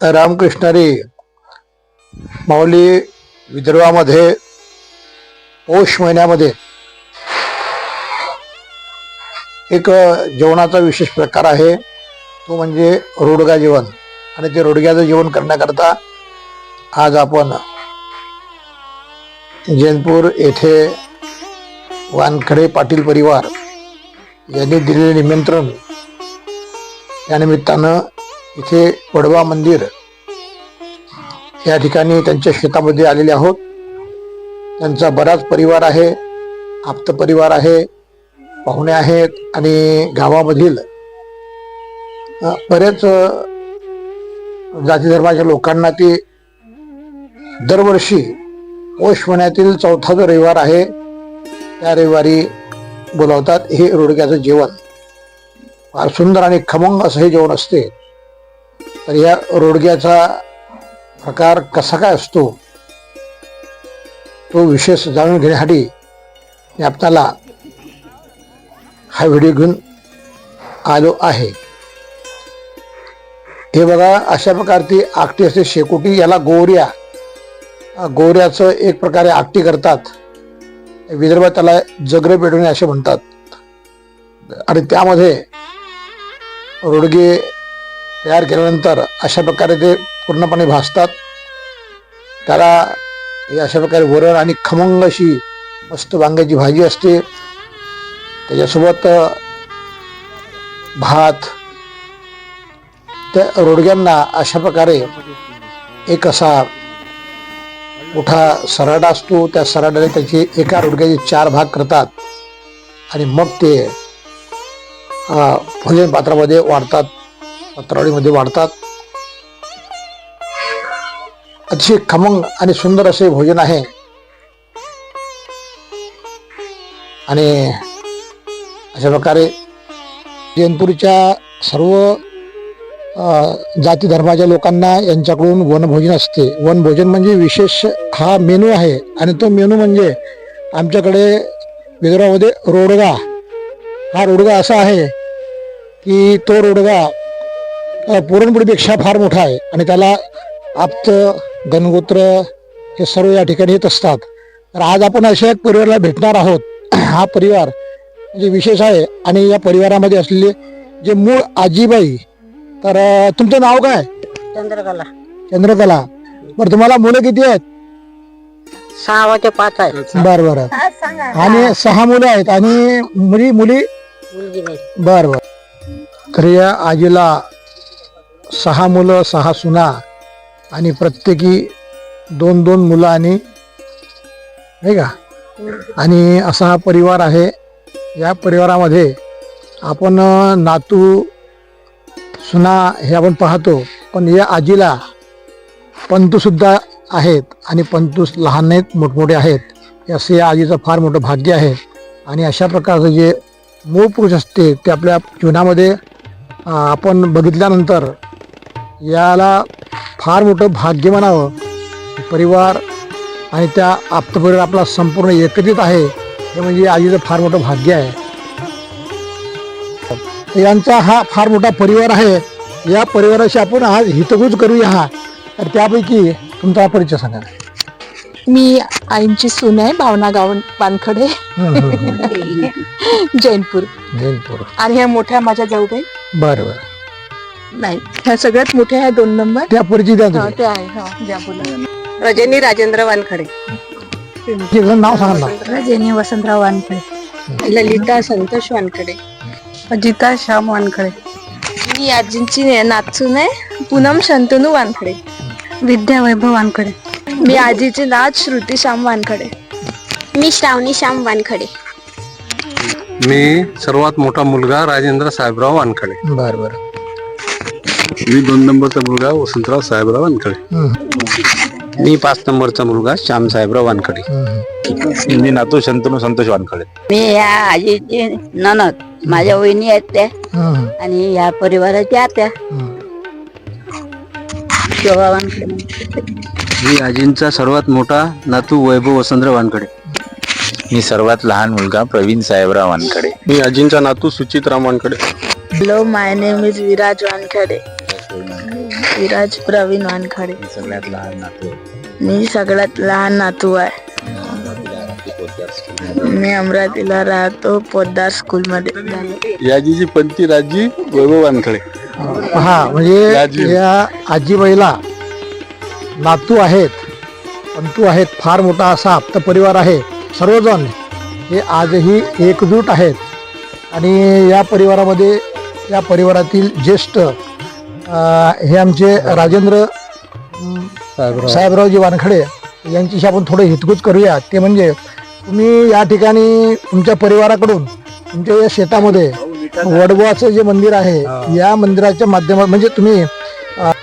रामकृष्णारी माऊली विदर्भामध्ये पौष महिन्यामध्ये एक जेवणाचा विशेष प्रकार आहे. तो म्हणजे रोडगा जेवण. आणि ते रोडग्याचं जेवण करण्याकरता आज आपण जैनपूर येथे वानखडे पाटील परिवार यांनी दिलेले निमंत्रण या निमित्तानं इथे वडवा मंदिर या ठिकाणी त्यांच्या शेतामध्ये आलेले आहोत. त्यांचा बराच परिवार आहे आप्त परिवार आहे पाहुणे आहेत आणि गावामधील बरेच जाती धर्माच्या लोकांना ते दरवर्षी पौष महिन्यातील चौथा जो रविवार आहे त्या रविवारी बोलावतात. हे रोडक्याचं जेवण. फार सुंदर आणि खमंग असं हे जेवण असते. तर या रोडग्याचा प्रकार कसा काय असतो तो विशेष जाणून घेण्यासाठी मी आपल्याला हा व्हिडिओ घेऊन आलो आहे. हे बघा अशा प्रकारची आकटी असते. शेकोटी याला गोऱ्या गोऱ्याचं एक प्रकारे आकटी करतात. विदर्भात त्याला जगरे पेटवणे असे म्हणतात. आणि त्यामध्ये रोडगे तयार केल्यानंतर अशा प्रकारे ते पूर्णपणे भासतात. त्याला हे अशा प्रकारे वरण आणि खमंग अशी मस्त वांग्याची भाजी असते. त्याच्यासोबत भात त्या रोडग्यांना अशा प्रकारे एक असा मोठा सराडा असतो. त्या सराडाने त्याचे एका रोडग्याचे चार भाग करतात आणि मग ते भोजन पात्रामध्ये वाढतात. पत्रावळीमध्ये वाढतात. अतिशय खमंग आणि सुंदर असे भोजन आहे. आणि अशा प्रकारे जैनपूरच्या सर्व जाती धर्माच्या लोकांना यांच्याकडून वनभोजन असते. वनभोजन म्हणजे विशेष हा मेनू आहे. आणि तो मेनू म्हणजे आमच्याकडे विदर्भामध्ये रोडगा. हा रोडगा असा आहे की तो रोडगा पुरणपोळीपेक्षा फार मोठा आहे आणि त्याला आप्त गणगोत्र हे सर्व या ठिकाणी येत असतात. तर आज आपण अशा एक परिवाराला भेटणार आहोत. हा परिवार म्हणजे विशेष आहे आणि या परिवारामध्ये असलेले जे मूळ आजीबाई तर तुमचं नाव काय? चंद्रकला. चंद्रकला. बरं तुम्हाला मुलं किती आहेत? सहा ते पाच आहे बरं बरं. आणि सहा मुलं आहेत आणि मुली मुली? मुलगी नाही. बर बर. तर या आजीला सहा मुलं सहा सुना आणि प्रत्येकी दोन दोन मुलं आणि नाही का? आणि असा हा परिवार आहे. या परिवारामध्ये आपण नातू सुना हे आपण पाहतो. पण या आजीला पंतूसुद्धा आहेत आणि पंतू लहान आहेत मोठमोठे आहेत. असं या आजीचं फार मोठं भाग्य आहे. आणि अशा प्रकारचं जे मूळ पुरुष असते ते आपल्या जीवनामध्ये आपण बघितल्यानंतर याला फार मोठं भाग्य म्हणावं. परिवार आणि त्या आप्तपरिवार आपला संपूर्ण एकत्रित आहे. हे म्हणजे आजीचं फार मोठं भाग्य आहे. यांचा हा फार मोठा परिवार आहे. या परिवाराशी आपण आज हितगुज करूया तर त्यापैकी तुमचा परिचय सांगा मी आईंची सून आहे भावना गाव वानखडे. हम्म, हम्म, हम्म. जैनपूर. जैनपूर. आणि ह्या मोठ्या माझ्या जाऊबाई. बरं बरं. नाही ह्या सगळ्यात मोठ्या ह्या दोन नंबर त्या परिचय द्या हा, तुम्ही. ते आहे हा, रजनी राजेंद्र वानखडे. नाव सांगा ना. रजनी वसंतराव वानखडे. ललिता संतोष वानखडे. अजिता श्याम वानखडे. मी आजींची नाचून आहे पूनम शंतनू वानखडे. विद्या वैभव वानखडे. मी आजीचे नाच श्रुती श्याम वानखडे. मी श्रावणी श्याम वानखडे. मी सर्वात मोठा मुलगा राजेंद्र साहेबराव वानखडे. बरं बरं. मी दोन नंबरचा मुलगा वसंतराव साहेबराव वानखडे. मी पाच नंबरचा मुलगा श्याम साहेबराव वानखडे. मी नातू शंतनू संतोष वानखडे. मी या आजीची ननद माझ्या वहिनी आहेत त्या. आणि या परिवाराच्या आत्या. शोभा वानखडे. मी आजींचा सर्वात मोठा नातू वैभव वसंतराव वानखडे. मी सर्वात लहान मुलगा प्रवीण साहेबराव वानखडे. मी आजींचा नातू Suchit Ram Wankhade. Hello my name is Viraj Wankhade. Viraj Pravin Wankhade. मी सगळ्यात लहान नातू आहे. मी सगळ्यात लहान नातू आहे. मी अमरावतीला राहतो पोद्दार स्कूल मध्ये याजीची पंथी राजी वैभव वानखडे. पहा म्हणजे. या आजीबाईला नातू आहेत पंतू आहेत फार मोठा असा आप्त परिवार आहे. सर्वजण हे आजही एकजूट आहेत. आणि या परिवारामध्ये या परिवारातील ज्येष्ठ हे आमचे राजेंद्र साहेबरावजी वानखडे यांच्याशी आपण थोडं हितगुज करूया. ते म्हणजे तुम्ही या ठिकाणी तुमच्या परिवाराकडून तुमच्या या शेतामध्ये वडवाचं जे मंदिर आहे या मंदिराच्या माध्यमात म्हणजे तुम्ही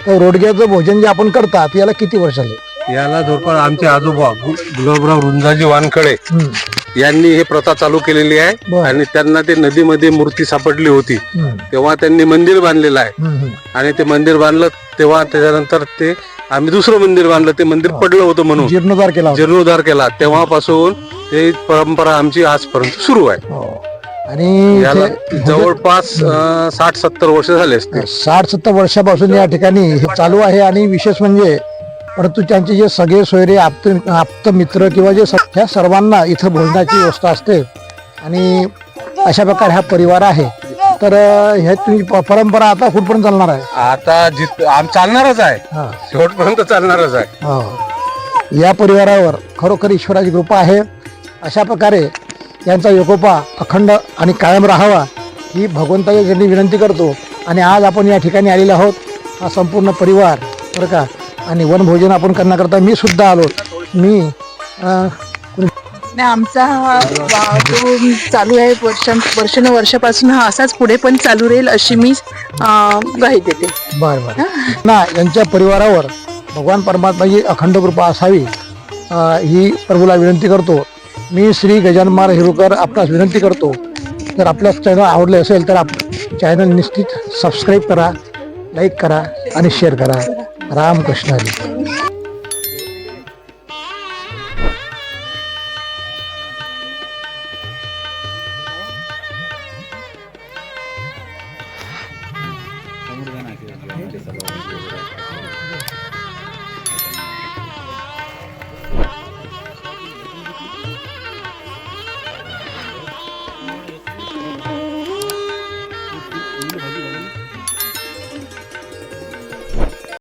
रोडग्याचं भोजन जे आपण करतात याला किती वर्ष आले याला जवळपास आमचे आजोबा गुलाबराव रुंजाजी वानखडे. यांनी हे प्रथा चालू केलेली आहे. आणि त्यांना ते नदीमध्ये मूर्ती सापडली होती. तेव्हा त्यांनी मंदिर बांधलेलं आहे. आणि ते मंदिर बांधलं तेव्हा त्याच्यानंतर ते आम्ही दुसरं मंदिर बांधलं. ते मंदिर पडलं होतं म्हणून. जीर्णोद्धार केला. जीर्णोद्धार केला. तेव्हापासून ते परंपरा आमची आजपर्यंत सुरू आहे. हो. आणि याला इथे जवळपास साठ सत्तर वर्ष झाले असते साठ सत्तर वर्षापासून या ठिकाणी हे चालू आहे आणि विशेष म्हणजे परंतु त्यांचे जे सगळे सोयरे आप्त आप्त मित्र किंवा जे ह्या सर्वांना इथं भोजनाची व्यवस्था असते. आणि अशा प्रकारे हा परिवार आहे. तर तुमची प- परंपरा आता कुठपर्यंत चालणार आहे? आता जित आम चालणारच आहे. हा. शेवटपर्यंत चालणारच आहे. हो. या परिवारावर खरोखर ईश्वराची कृपा आहे. अशा प्रकारे यांचा योगोपा अखंड आणि कायम राहावा ही भगवंताच्या चरणी विनंती करतो. आणि आज आपण या ठिकाणी आलेले आहोत. हा संपूर्ण परिवार बरं का? आणि वनभोजन आपण करण्याकरता मी सुद्धा आलो. मी अं, आमचा हा वा- चालू आहे वर्ष वर्षानुवर्षापासून हा असाच पुढे पण चालू राहील अशी मी अं, ग्वाही देते. बरं बरं. ना यांच्या परिवारावर भगवान परमात्माची अखंड कृपा असावी अं, ही प्रभूला विनंती करतो. मी श्री गजानमार हिरुकर आपणास विनंती करतो. जर आपल्या चॅनल आवडले असेल तर आप चॅनल निश्चित सबस्क्राईब करा लाईक करा आणि शेअर करा. रामकृष्ण